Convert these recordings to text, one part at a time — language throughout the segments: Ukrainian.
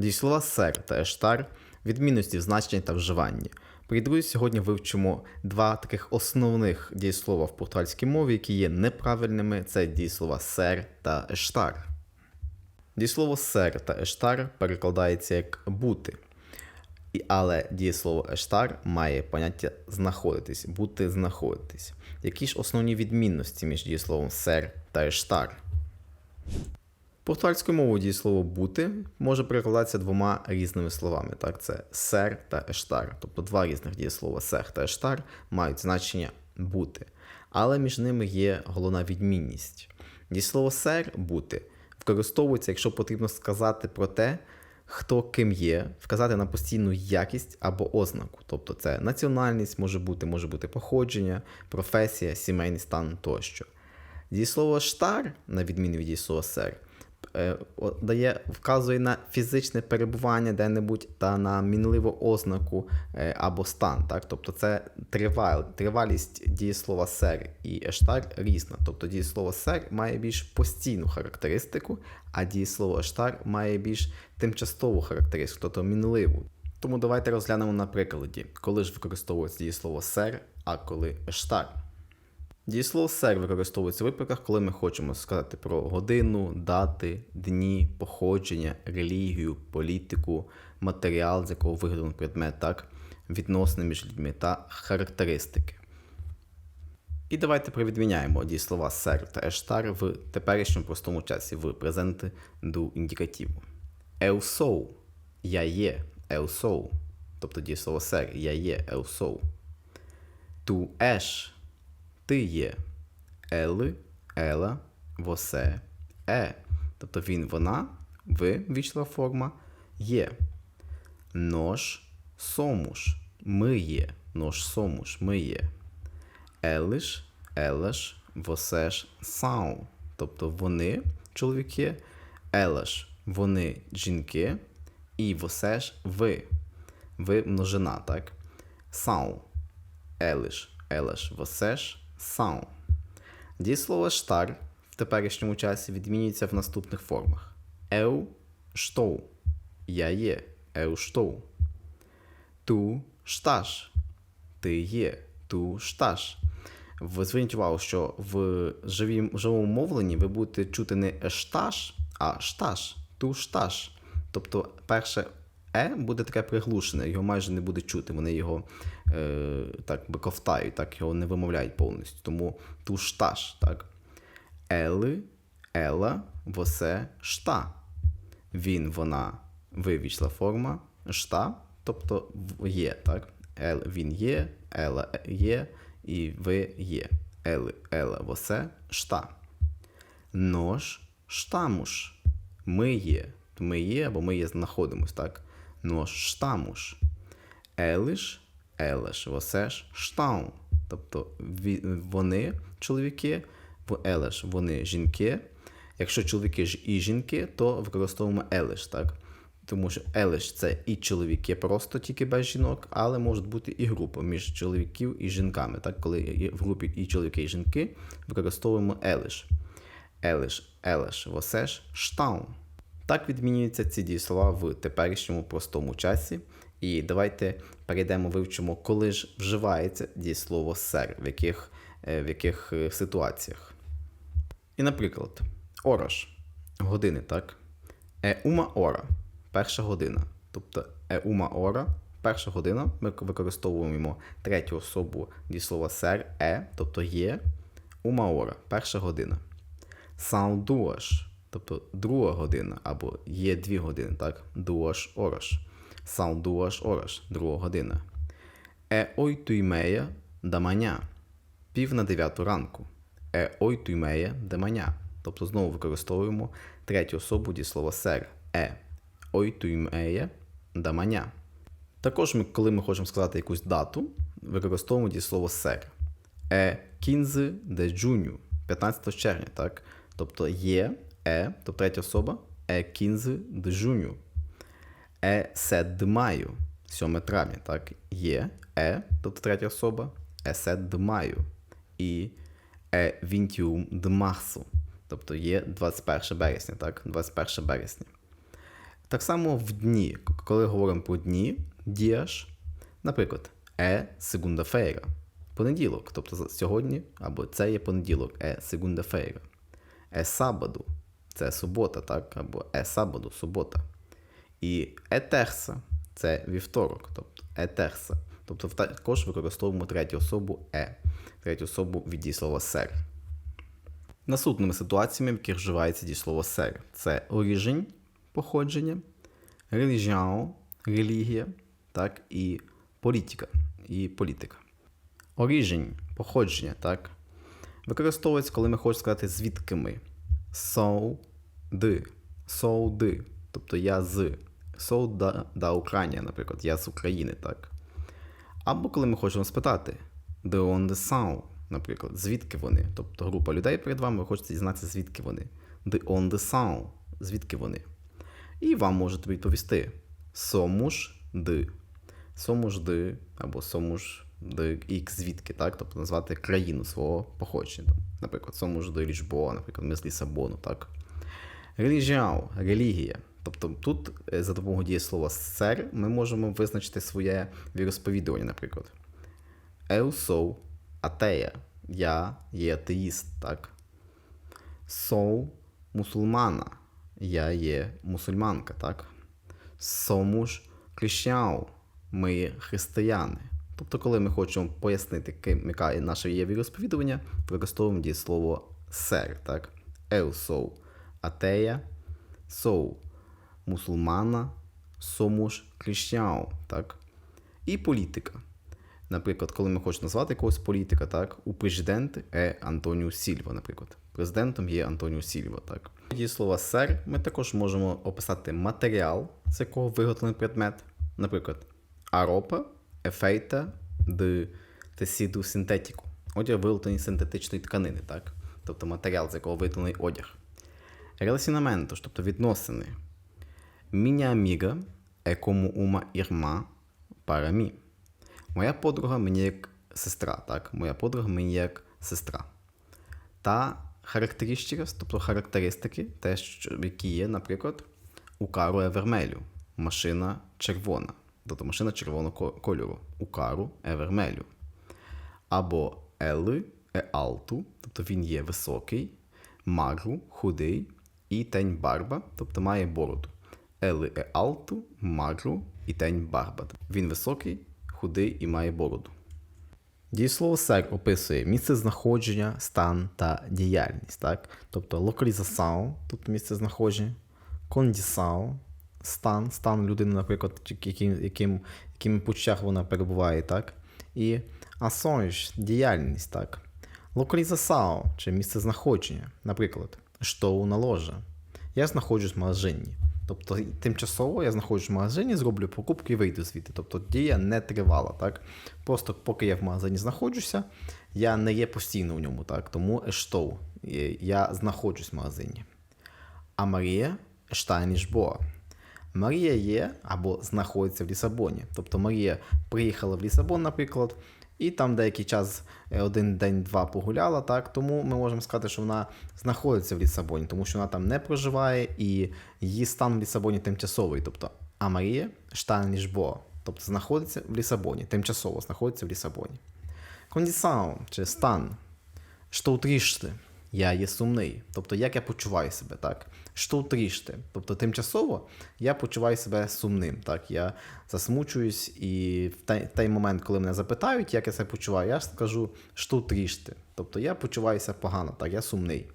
Дієслова сер та ештар, відмінності в значенні та вживанні. При сьогодні вивчимо два таких основних дієслова в португальській мові, які є неправильними. Це дієслова сер та ештар. Дієслово сер та ештар перекладається як бути. Але дієслово ештар має поняття знаходитись, бути знаходитись. Які ж основні відмінності між дієсловом сер та ештар? Португальською мовою дієслово бути може перекладатися двома різними словами. Так, це сер та ештар. Тобто два різних дієслова сер та ештар мають значення бути. Але між ними є головна відмінність. Дієслово сер бути використовується, якщо потрібно сказати про те, хто ким є, вказати на постійну якість або ознаку. Тобто це національність може бути, може бути походження, професія, сімейний стан тощо. Дієслово штар, на відміну від дієслова сер, дає, вказує на фізичне перебування де-небудь та на мінливу ознаку е, або стан. Так? Тобто це тривал, тривалість дієслова сер і ештар різна. Тобто дієслово сер має більш постійну характеристику, а дієслово ештар має більш тимчасову характеристику, тобто мінливу. Тому давайте розглянемо на прикладі, коли ж використовується дієслово сер, а коли ештар. Дієслово сер використовується в випадках, коли ми хочемо сказати про годину, дати, дні, походження, релігію, політику, матеріал, з якого виготовлений предмет, так, відносини між людьми та характеристики. І давайте привідміняємо дієслова сер та ештар в теперішньому простому часі в презенти до індикативу. Sou – я є, sou. Тобто дієслово сер я є, sou. Tu és – ти є. Ele, ela, você é. Тобто він, вона, ви, вічлива форма, є. Nós somos – ми є. Nós somos – ми є. Eles, elas, vocês são. Тобто вони чоловіки, elas – вони жінки, і vocês – ви. Ви множина, так? São. Eles, elas, vocês são. Дієслово штар в теперішньому часі відмінюється в наступних формах. Eu estou. Я є. Eu estou. Tu estás. Ти є. Tu estás. Ви зверніть увагу, що в живім, живому мовленні ви будете чути не ешташ, а шташ. Ту шташ. Тобто перше е буде таке приглушене, його майже не буде чути. Вони його е, так би ковтають, так його не вимовляють повністю. Тому ту шташ, так. Ели, ела, восе, шта. Він, вона, ви війшла форма, шта, тобто є, так? Ел, він є, ела є, і ви є. Ели, ела, восе, шта. Нож, штамуш. Ми є. Ми є, або ми є знаходимось, так? Нож, штамуш. Елиш, елеш, восеш, штаун. Тобто вони чоловіки, елеш вони жінки. Якщо чоловіки ж і жінки, то використовуємо елеш, так? Тому що елеш це і чоловіки, просто тільки без жінок, але може бути і група між чоловіків і жінками. Так, коли в групі і чоловіки, і жінки, використовуємо елеш. Елеш, елеш, восеш, штаун. Так відмінюються ці дієслова в теперішньому простому часі. І давайте перейдемо, вивчимо, коли ж вживається дієслово сер, в яких, е, в яких е, ситуаціях. І, наприклад, ораш години, так? Е ума ора перша година. Тобто е ума ора перша година. Ми використовуємо третю особу дієслова сер, е, тобто є. Ума ора перша година. Duas, тобто друга година, або є дві години, так? Duas horas. São duas horas, друга година. E meia da manhã. Пів на дев'яту ранку. E meia da manhã. Тобто знову використовуємо третю особу дієслова oito e meia da manhã. Також, ми, коли ми хочемо сказати якусь дату, використовуємо дієслово ser. Е 15 de junho, 15 червня, так? Тобто є, е, тобто третя особа, е 15 de junho. Е 7 de maio, 7 травня, так? Є, е, тобто третя особа, е 7 de maio. І е 21 de março, тобто є 21 березня, так? 21 березня. Так само в дні, коли говоримо про дні, діаш, наприклад, е segunda-feira, понеділок, тобто сьогодні, або це є понеділок, е segunda-feira. Е сабаду, це субота, так, або е сабаду, субота. І е терса, це вівторок, тобто е терса. Тобто також використовуємо третю особу е, третю особу від дієслова сер. Наступними ситуаціями, в яких вживається дієслово сер, це оріжень, походження, релігіао, релігія, так, і політика, і політика. Оріжень, походження, так, використовується, коли ми хочемо сказати, звідки ми. Соу, ди, соу, ди, тобто я з. Соу да, Україна, наприклад, я з України, так. Або коли ми хочемо спитати de onde são, наприклад, звідки вони? Тобто група людей перед вами, ви хочете дізнатися, звідки вони. De onde são, звідки вони. І вам можуть відповісти somos de. Somos de, або somos de X звідки, так? Тобто назвати країну свого походження. Наприклад, somos de Lisboa, наприклад, ми з Лісабону, так? Religião – релігія. Тобто тут е, за допомогою дієслова сер ми можемо визначити своє віросповідування, наприклад. Sou ateia. Я є атеїст, так? Sou мусульмана. Я є мусульманка, так? Somos cristão. Ми християни. Тобто, коли ми хочемо пояснити, ким яка є наше є віросповідування, використовуємо дієслово ser, так? Eu ateia, sou мусульмана, somos cristão, так? І політика. Наприклад, коли ми хочемо назвати якогось політика, так, у президенти є Антоніо Сільва, наприклад. Президентом є Антоніо Сільва, так. Тоді слова сер ми також можемо описати матеріал, з якого виготовлений предмет. Наприклад, аропа ефейта de tecido синтетику. Одяг виготовлений синтетичної тканини, так? Тобто матеріал, з якого виготовлений одяг. Relacionamento, тобто відносини. Minha amiga é irmã para mim. Моя подруга мені як сестра, так? Моя подруга мені як сестра. Та характеристика, тобто характеристики, те, що, які є, наприклад, у кару е вермелю. Машина червона. Тобто машина червоного кольору. У кару е вермелю. Або ели е алту, тобто він є високий, магру, худий, і тень барба, тобто має бороду. Ели е алту, магру і тень барба. Він високий, худий і має бороду. Дієслово сер описує місце знаходження, стан та діяльність, так? Тобто локалізасао, тобто місце знаходження, кондісао, стан, стан людини, наприклад, яким, яким, яким почуттях вона перебуває, так? І асонж, діяльність, так? Локалізасао, чи місце знаходження, наприклад, штоу на ложа. Я знаходжусь в магазині. Тобто тимчасово я знаходжусь в магазині, зроблю покупки і вийду звідти. Тобто дія не тривала, так? Просто поки я в магазині знаходжуся, я не є постійно в ньому, так? Тому ештоу. Я знаходжусь в магазині. А Марія Lisboa. Марія є або знаходиться в Лісабоні. Тобто Марія приїхала в Лісабон, наприклад, і там деякий час, е, один день-два погуляла, так, тому ми можемо сказати, що вона знаходиться в Лісабоні, тому що вона там не проживає і її стан в Лісабоні тимчасовий. Тобто, а Марія em Тобто знаходиться в Лісабоні, тимчасово знаходиться в Лісабоні. Кондісаун чи стан. Що трішти. Я є сумний. Тобто, як я почуваю себе, так? Що трішти. Тобто, тимчасово я почуваю себе сумним. Так? Я засмучуюсь, і в той, той момент, коли мене запитають, як я себе почуваю, я скажу що трішти. Тобто я почуваюся погано, так, я сумний.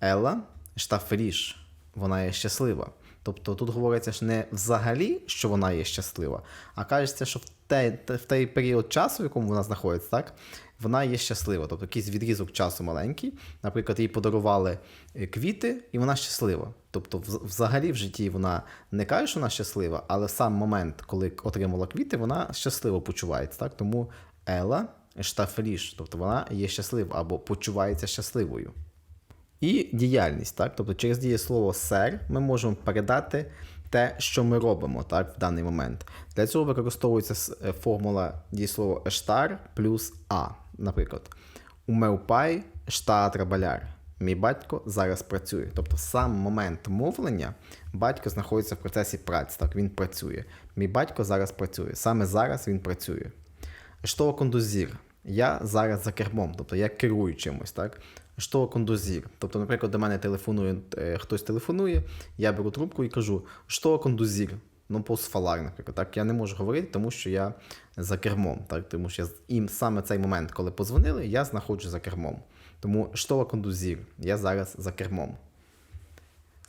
Ела штафеліш, вона є щаслива. Тобто тут говориться ж не взагалі, що вона є щаслива, а кажеться, що в той, в той період часу, в якому вона знаходиться, так, вона є щаслива. Тобто якийсь відрізок часу маленький. Наприклад, їй подарували е, квіти, і вона щаслива. Тобто, взагалі в житті вона не каже, що вона щаслива, але сам момент, коли отримала квіти, вона щасливо почувається. Так? Тому Ела штафеліш, тобто вона є щаслива або почувається щасливою. І діяльність, так? Тобто через дієслово сер ми можемо передати те, що ми робимо так, в даний момент. Для цього використовується е, формула дієслова ештар плюс а. Наприклад, у meu pai está. Мій батько зараз працює. Тобто сам момент мовлення батько знаходиться в процесі праці. Так, він працює. Мій батько зараз працює. Саме зараз він працює. Що кондузір? Я зараз за кермом, тобто я керую чимось, так? Що кондузір? Тобто, наприклад, до мене телефонує, е, хтось телефонує, я беру трубку і кажу, що кондузір? Ну, постфалар, наприклад, так, я не можу говорити, тому що я за кермом, так, тому що я, і саме цей момент, коли позвонили, я знаходжусь за кермом. Тому що кондузір? Я зараз за кермом.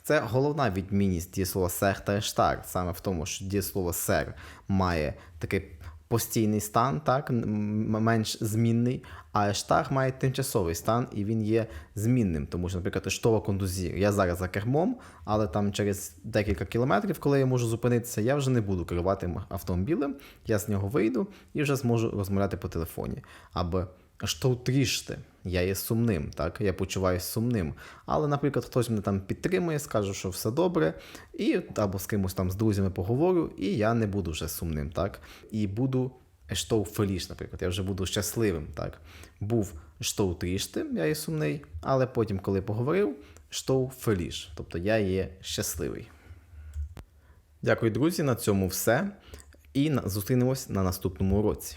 Це головна відмінність дієслова сер та ештар, саме в тому, що дієслово сер має такий постійний стан, так, менш змінний, а штаг має тимчасовий стан і він є змінним. Тому що, наприклад, ештова кондузія. Я зараз за кермом, але там через декілька кілометрів, коли я можу зупинитися, я вже не буду керувати автомобілем, я з нього вийду і вже зможу розмовляти по телефоні. Або що трішти, я є сумним, так, я почуваюся сумним. Але, наприклад, хтось мене там підтримує, скаже, що все добре, і або з кимось там з друзями поговорю, і я не буду вже сумним, так, і буду що феліш, наприклад, я вже буду щасливим, так. Був що трішти, я є сумний, але потім, коли поговорив, що феліш, тобто я є щасливий. Дякую, друзі, на цьому все. І зустрінемось на наступному уроці.